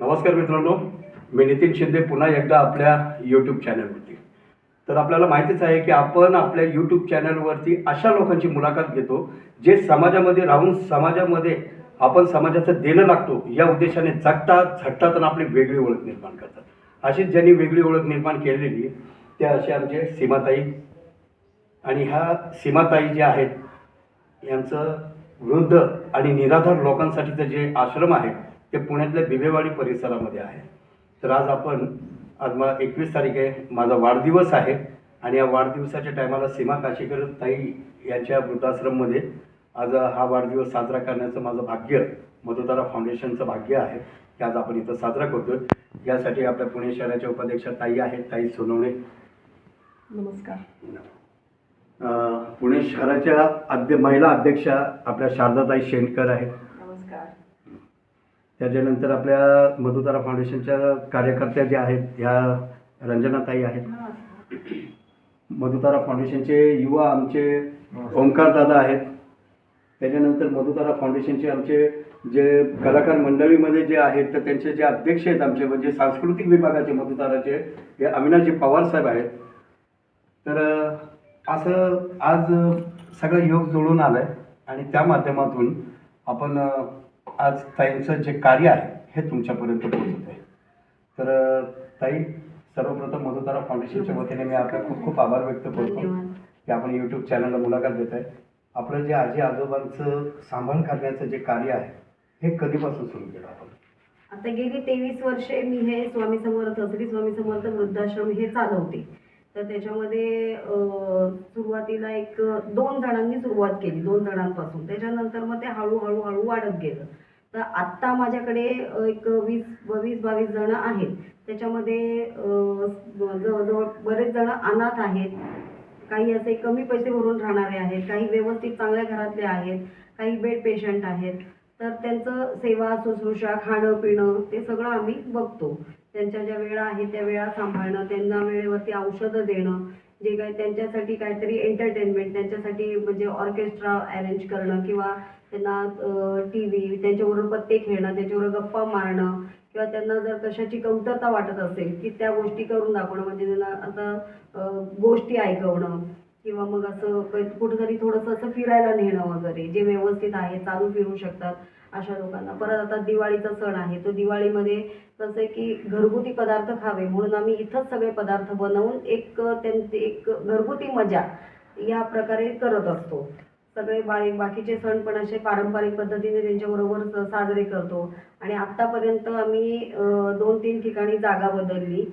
नमस्कार मित्रांनो मी नितीन शिंदे पुन्हा एकदा आपल्या यूट्यूब चॅनलवरती तर आपल्याला माहितीच आहे की आपण आपल्या यूट्यूब चॅनलवरती अशा लोकांची मुलाखत घेतो जे समाजामध्ये राहून समाजामध्ये आपण समाजाचं देणं लागतो या उद्देशाने जगतात झटतात आणि आपली वेगळी ओळख निर्माण करतात. अशीच ज्यांनी वेगळी ओळख निर्माण केलेली ते असे आमचे सीमाताई आणि ह्या सीमाताई जे आहेत यांचं वृद्ध आणि निराधार लोकांसाठीचं जे आश्रम आहे ते पुण्यातल्या बिबेवाडी परिसरामध्ये आहे. तर आज आपण आज मला एकवीस तारीख आहे माझा वाढदिवस आहे आणि या वाढदिवसाच्या टायमाला सीमा काशीकर ताई यांच्या वृद्धाश्रममध्ये आज हा वाढदिवस साजरा करण्याचं माझं भाग्य मधुतारा फाउंडेशनचं भाग्य आहे. की आज आपण इथं साजरा करतोय. यासाठी आपल्या पुणे शहराच्या उपाध्यक्षा ताई आहेत ताई सोनवणे. नमस्कार. पुणे शहराच्या अध्य महिला अध्यक्षा आपल्या शारदाताई शेंडकर आहेत. त्याच्यानंतर आपल्या मधुतारा फाउंडेशनच्या कार्यकर्त्या ज्या आहेत ह्या रंजनाताई आहेत. मधुतारा फाउंडेशनचे युवा आमचे ओंकार दादा आहेत. त्याच्यानंतर मधुतारा फाउंडेशनचे आमचे जे कलाकार मंडळीमध्ये जे आहेत तर त्यांचे जे अध्यक्ष आहेत आमचे म्हणजे सांस्कृतिक विभागाचे मधुताराचे हे अविनाशजी पवार साहेब आहेत. तर असं आज सगळं योग जुळून आलं आहे आणि त्या माध्यमातून आपण आज ताईंचं जे कार्य आहे हे तुमच्यापर्यंत पोहोचत आहे. तर ताई सर्वप्रथम मधुतारा फाउंडेशनच्या वतीने मी आपले खूप खूप आभार व्यक्त करतो. की आपण यूट्यूब चॅनलला मुलाखत देत आहे. आपलं जे आजी आजोबांचं सांभाळ करण्याचं जे कार्य आहे हे कधीपासून सुरू केलं आपण? आता गेली तेवीस वर्षे मी हे स्वामी समर्थ श्री स्वामी समर्थ वृद्धाश्रम हे चालवते. तर त्याच्यामध्ये सुरुवातीला एक दोन जणांनी सुरुवात केली दोन जणांपासून. त्याच्यानंतर मग ते हळूहळू हळू वाढत गेलं. तर आत्ता माझ्याकडे एक वीस वीस बावीस जण आहेत. त्याच्यामध्ये जवळजवळ बरेच जण अनाथ आहेत. काही असे कमी पैसे भरून राहणारे आहेत. काही व्यवस्थित चांगल्या घरातले आहेत. काही बेड पेशंट आहेत. तर त्यांचं सेवा शुश्रूषा खाणं पिणं ते सगळं आम्ही बघतो. त्यांच्या ज्या वेळा आहेत त्या वेळा सांभाळणं त्यांना वेळेवरती औषधं देणं जे काही त्यांच्यासाठी काहीतरी एंटरटेनमेंट त्यांच्यासाठी म्हणजे ऑर्केस्ट्रा अरेंज करणं किंवा त्यांना टी व्ही त्यांच्याबरोबर पत्ते खेळणं त्यांच्याबरोबर गप्पा मारणं किंवा त्यांना जर कशाची कमतरता वाटत असेल की त्या गोष्टी करून दाखवणं म्हणजे त्यांना आता गोष्टी ऐकवणं किंवा मग असं कुठंतरी कुठेतरी थोडंसं असं फिरायला नेणं वगैरे जे व्यवस्थित आहे चालू फिरू शकतात अशा लोकांना. परत आता दिवाळीचा सण आहे तो दिवाळीमध्ये कसं आहे की घरगुती पदार्थ खावे म्हणून आम्ही इथंच सगळे पदार्थ बनवून एक त्यांची एक घरगुती मजा या प्रकारे करत असतो. सगळे बारीक बाकीचे सण पण असे पारंपरिक पद्धतीने त्यांच्याबरोबर स- साजरे करतो. आणि आत्तापर्यंत आम्ही दोन तीन ठिकाणी जागा बदलली.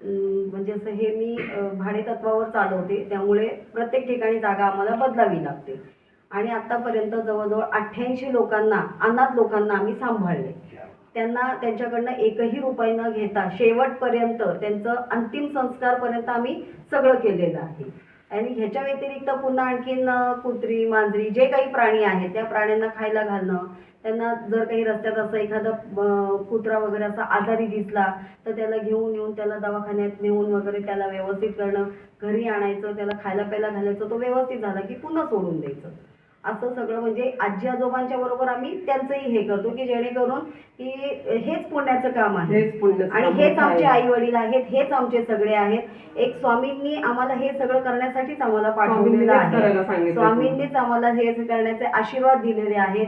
म्हणजे असं हे मी भाडेतत्वावर चालवते. त्यामुळे प्रत्येक ठिकाणी जागा आम्हाला बदलावी लागते. आणि आत्तापर्यंत जवळजवळ अठ्ठ्याऐंशी लोकांना अनाथ लोकांना आम्ही सांभाळले. त्यांना त्यांच्याकडनं एकही रुपये न घेता शेवटपर्यंत त्यांचं अंतिम संस्कारपर्यंत आम्ही सगळं केलेलं आहे. आणि ह्याच्या व्यतिरिक्त पुन्हा आणखीन कुत्री मांजरी जे काही प्राणी आहेत त्या प्राण्यांना खायला घालणं. त्यांना जर काही रस्त्यात असं एखादा कुत्रा वगैरे असा आजारी दिसला तर त्याला घेऊन येऊन त्याला दवाखान्यात नेऊन वगैरे त्याला व्यवस्थित करणं. घरी आणायचं त्याला खायला प्यायला घालायचं तो व्यवस्थित झाला की पुन्हा सोडून द्यायचं. असं सगळं म्हणजे आजी आजोबांच्या बरोबर आम्ही त्यांचंही हे करतो की जेणेकरून की हेच पुण्याचं काम आहे. हेच आणि हेच आमचे आई वडील आहेत हेच आमचे सगळे आहेत. एक स्वामींनी आम्हाला हे सगळं करण्यासाठीच आम्हाला पाठवलेलं आहे. करायला सांगितलं स्वामींनीच आम्हाला हे करण्याचे आशीर्वाद दिलेले आहेत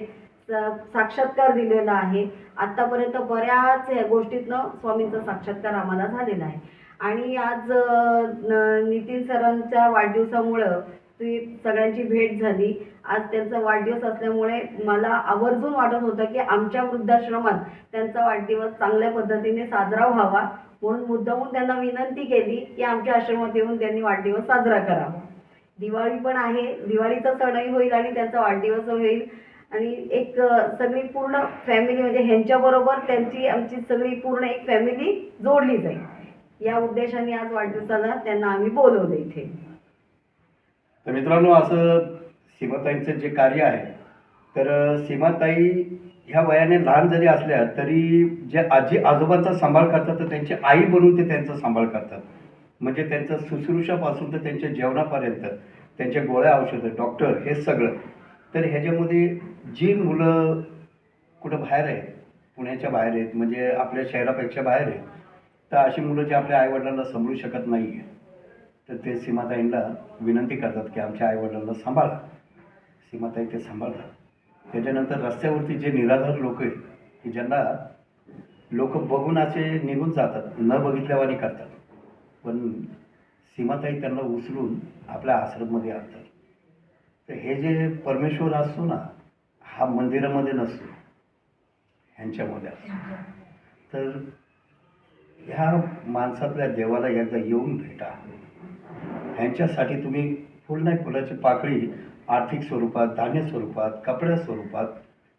स- साक्षात्कार दिलेला आहे. आतापर्यंत बऱ्याच ह्या गोष्टीतनं स्वामींचा साक्षात्कार आम्हाला झालेला आहे. आणि आज अं, न- नितीन सरांच्या वाढदिवसामुळं ती सगळ्यांची भेट झाली. आज त्यांचा वाढदिवस असल्यामुळे मला आवर्जून वाटत होतं की आमच्या वृद्धाश्रमात त्यांचा वाढदिवस चांगल्या पद्धतीने साजरा व्हावा. म्हणून मुद्दामून त्यांना विनंती केली की आमच्या आश्रमात येऊन त्यांनी वाढदिवस साजरा करावा. दिवाळी पण आहे. दिवाळीचा सणही होईल आणि त्यांचा वाढदिवस होईल. आणि एक सगळी पूर्ण फॅमिली म्हणजे ह्यांच्याबरोबर त्यांची आमची सगळी पूर्ण एक फॅमिली जोडली जाईल. या उद्देशाने आज वाढदिवसाला त्यांना आम्ही बोलवलं इथे. तर मित्रांनो असं सीमाताईंचं जे कार्य आहे तर सीमाताई ह्या वयाने लहान जरी असल्या तरी जे आजी आजोबांचा सांभाळ करतात तर त्यांची आई बनून ते त्यांचा सांभाळ करतात. म्हणजे त्यांचं शुश्रूषापासून तर त्यांच्या जेवणापर्यंत त्यांच्या गोळ्या औषधं डॉक्टर हे सगळं. तर ह्याच्यामध्ये जी मुलं कुठं बाहेर आहेत पुण्याच्या बाहेर आहेत म्हणजे आपल्या शहरापेक्षा बाहेर आहेत तर अशी मुलं जे आपल्या आईवडिलांना समजू शकत नाही आहे तर ते सीमाताईंना विनंती करतात की आमच्या आईवडिलांना सांभाळा. सीमाताई ते सांभाळतात. त्याच्यानंतर रस्त्यावरती जे निराधार लोक आहेत की ज्यांना लोक बघून असे निघून जातात न बघितल्यावानी करतात. पण सीमाताई त्यांना उचलून आपल्या आश्रममध्ये आणतात. तर हे जे परमेश्वर असतो ना हा मंदिरामध्ये नसतो. ह्यांच्यामध्ये असतो. तर ह्या माणसातल्या देवाला एकदा येऊन भेटा. ह्यांच्यासाठी तुम्ही फुल नाही फुलाची पाकळी आर्थिक स्वरूपात धान्य स्वरूपात कपड्या स्वरूपात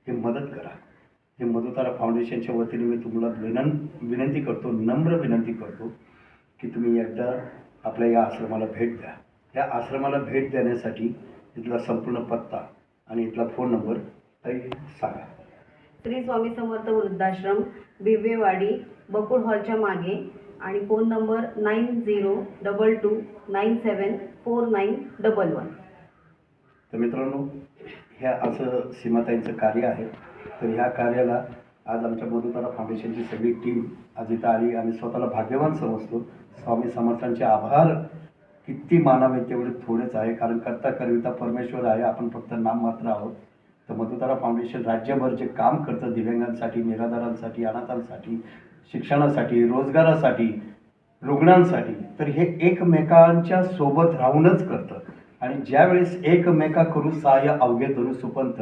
हे मदत करा. हे मधुतारा फाउंडेशनच्या वतीने मी तुम्हाला विनं विनंती करतो नम्र विनंती करतो की तुम्ही एकदा आपल्या या आश्रमाला भेट द्या. या आश्रमाला भेट देण्यासाठी इथला संपूर्ण पत्ता आणि इथला फोन नंबर काही सांगा. श्री स्वामी समर्थ वृद्धाश्रम बिबेवाडी बकुड हॉलच्या मागे आणि phone number nine zero double two nine seven four nine double one. तर मित्रांनो ह्या असं सीमाताईंचं कार्य आहे. तर ह्या कार्याला आज आमच्या मधुतारा फाउंडेशनची सगळी टीम आज इथं आली आम्ही स्वतःला भाग्यवान समजतो. स्वामी समर्थांचे आभार. किती मानावे तेवढे थोडेच आहे कारण करता करविता परमेश्वर आहे आपण फक्त नाम मात्र आहोत. तर मधुतारा फाउंडेशन राज्यभर जे काम करतं दिव्यांगांसाठी निराधारांसाठी अनाथांसाठी शिक्षणासाठी रोजगारासाठी रुग्णांसाठी तर हे एकमेकांच्या सोबत राहूनच करतं. आणि ज्यावेळेस एकमेका करू सहाय्य अवघे धरू सुपंत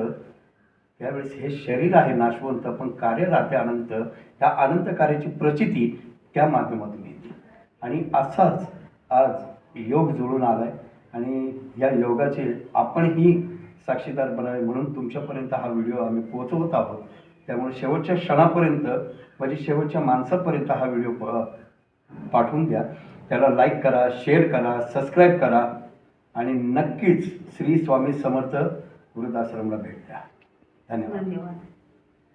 त्यावेळेस हे शरीर आहे नाशवंत पण कार्य राहते अनंत. त्या अनंत कार्याची प्रचिती त्या माध्यमातून येते. आणि असाच आज योग जुळून आलाय. आणि या योगाचे आपणही साक्षीदार बनावे म्हणून तुमच्यापर्यंत हा व्हिडिओ आम्ही पोहोचवत आहोत. त्यामुळे शेवटच्या क्षणापर्यंत म्हणजे शेवटच्या माणसापर्यंत हा व्हिडिओ प- पाठवून द्या. त्याला लाईक करा शेअर करा सबस्क्राईब करा आणि नक्कीच श्री स्वामी समर्थ वृद्धाश्रमला भेट द्या. धन्यवाद. धन्यवाद.